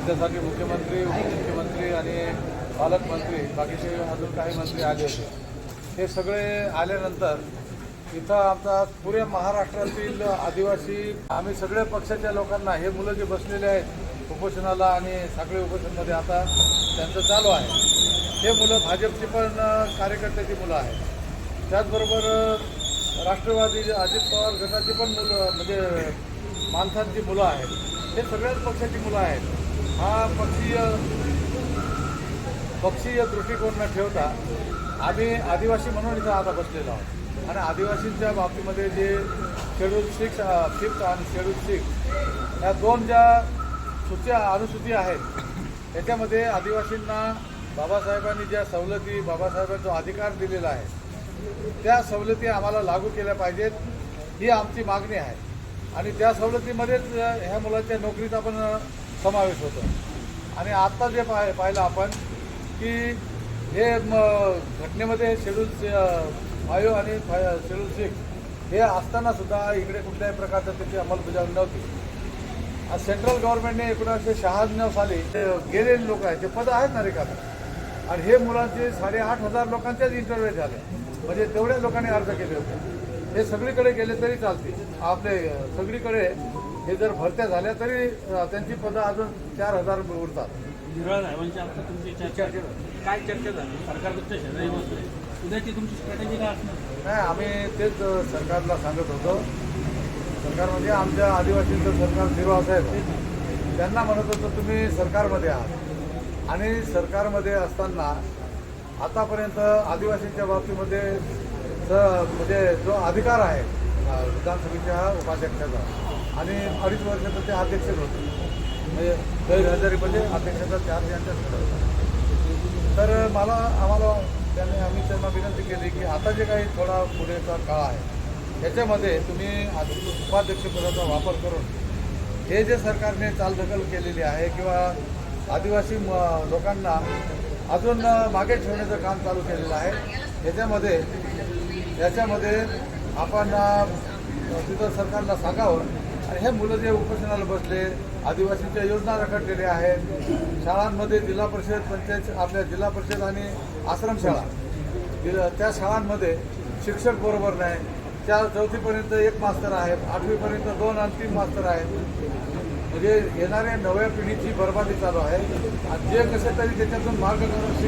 त्याच्यासाठी मुख्यमंत्री उपमुख्यमंत्री आणि पालकमंत्री बाकीचे अजून काही मंत्री आले होते. हे सगळे आल्यानंतर इथं आमचा पुऱ्या महाराष्ट्रातील आदिवासी आम्ही सगळ्या पक्षाच्या लोकांना हे मुलं जे बसलेले आहेत उपोषणाला आणि साखळी उपोषणमध्ये आता त्यांचं चालू आहे. हे मुलं भाजपची पण कार्यकर्त्याची मुलं आहेत. त्याचबरोबर राष्ट्रवादी अजित पवार गटाची पण मुलं म्हणजे माणसांची मुलं आहेत. हे सगळ्याच पक्षाची मुलं आहेत. हा पक्षीय पक्षीय दृष्टिकोन न ठेवता आम्ही आदिवासी म्हणून इथं आता बसलेलो आहोत. आणि आदिवासींच्या बाबतीमध्ये जे शेड्यूल सिक्स फिफ्थ आणि शेड्यूल सिक्स या दोन ज्या सूच्या अनुसूची आहेत त्याच्यामध्ये आदिवासींना बाबासाहेबांनी ज्या सवलती बाबासाहेबांचा जो अधिकार दिलेला आहे त्या सवलती आम्हाला लागू केल्या पाहिजेत ही आमची मागणी आहे. आणि त्या सवलतीमध्येच ह्या मुलांच्या नोकरीचा पण समावेश होतो. आणि आत्ता जे पाह पाहिलं आपण की हे म घटनेमध्ये शेड्यूल फाईव्ह आणि फाय शेड्यूल सिक्स हे असताना सुद्धा इकडे कुठल्याही प्रकारचं त्याची अंमलबजावणी नव्हती. आज सेंट्रल गव्हर्नमेंटने एकोणीसशे शहाण्णव साली ते गेलेले लोक आहेत ते पद आहेत ना रिकामे आणि हे मुलांचे साडेआठ हजार लोकांच्याच इंटरव्ह्यू झाले. म्हणजे तेवढ्या लोकांनी अर्ज केले होते. हे सगळीकडे गेले तरी चालतील. आपले सगळीकडे हे जर भरत्या झाल्या तरी त्यांची पदं अजून चार हजार उरतात आता तुमची चर्चा काय चर्चा झाली? सरकार तुमच्या शेजारी बसले उद्याची तुमची स्ट्रॅटेजी काय असणार? नाही आम्ही तेच सरकारला सांगत होतो. सरकार म्हणजे आमच्या आदिवासींचं सरकार निर्वाह साहेब. त्यांना म्हणत होतो तुम्ही सरकारमध्ये आहात. आणि सरकारमध्ये असताना आतापर्यंत आदिवासींच्या बाबतीमध्ये स म्हणजे जो अधिकार आहे विधानसभेच्या उपाध्यक्षाचा. आणि अडीच वर्षाचं ते अध्यक्ष होते. म्हणजे गैरहजेरीमध्ये अध्यक्षाचा चार्ज यांच्याच होता तर मला आम्हाला त्यांनी आम्ही त्यांना विनंती केली की आता जे काही थोडा पुढेचा काळ आहे याच्यामध्ये तुम्ही उपाध्यक्षपदाचा वापर करून हे जे सरकारने चालढकल केलेली आहे किंवा आदिवासी म- लोकांना अजून मागे ठेवण्याचं काम चालू केलेलं आहे याच्यामध्ये याच्यामध्ये आपण तिथं सरकारला सांगावं. आणि हे मुलं जे उपोषणाला बसले आदिवासींच्या योजना रखडलेल्या आहेत. शाळांमध्ये जिल्हा परिषद पंचायत आपल्या जिल्हा परिषद आणि आश्रमशाळा त्या शाळांमध्ये शिक्षक बरोबर नाही. त्या चौथीपर्यंत एक मास्तर आहेत आठवीपर्यंत दोन आणि तीन मास्तर आहेत. म्हणजे येणाऱ्या नव्या पिढीची बरबादी चालू आहे. आणि जे कसे तरी त्याच्यातून मार्ग काढून